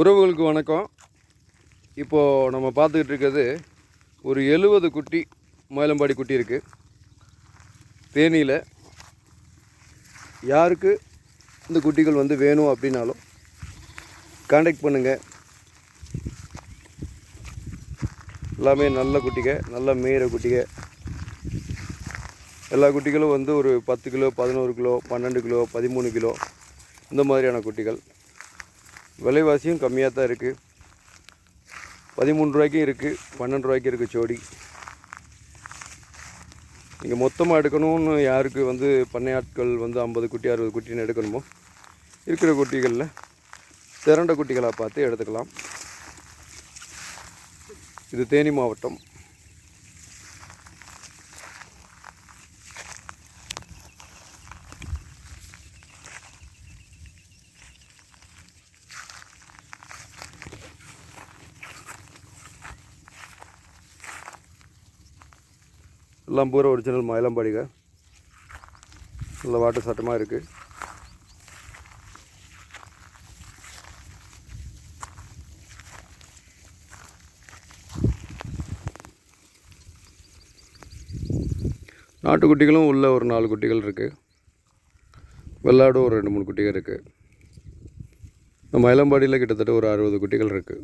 உறவுகளுக்கு வணக்கம். இப்போது நம்ம பார்த்துக்கிட்டு இருக்கிறது ஒரு எழுபது குட்டி மயிலம்பாடி குட்டி இருக்குது தேனியில் யாருக்கு இந்த குட்டிகள் வந்து வேணும் அப்படின்னாலும் காண்டாக்ட் பண்ணுங்கள் எல்லாமே நல்ல குட்டிக நல்ல மேயிற குட்டிக. எல்லா குட்டிகளும் வந்து ஒரு பத்து கிலோ பதினோரு கிலோ பன்னெண்டு கிலோ பதிமூணு கிலோ இந்த மாதிரியான குட்டிகள். விலைவாசியும் கம்மியாக தான் இருக்குது பதிமூணு ரூபாய்க்கும் இருக்குது பன்னெண்டு ரூபாய்க்கு இருக்குது ஜோடி. நீங்கள் மொத்தமாக எடுக்கணும்னு யாருக்கு வந்து பண்ணையாட்கள் வந்து ஐம்பது குட்டி அறுபது குட்டின்னு எடுக்கணுமோ? இருக்கிற குட்டிகளில் திரண்ட குட்டிகளாக பார்த்து எடுத்துக்கலாம். இது தேனி மாவட்டம். எல்லாம் பூரா ஒரிஜினல் மயிலம்பாடிங்க நல்ல வாட்டு சட்டமாக இருக்குது நாட்டுக்குட்டிகளும் உள்ள ஒரு நாலு குட்டிகள் இருக்குது வெள்ளாடும் ஒரு ரெண்டு மூணு குட்டிகள் இருக்குது மயிலம்பாடியில் கிட்டத்தட்ட ஒரு அறுபது குட்டிகள் இருக்குது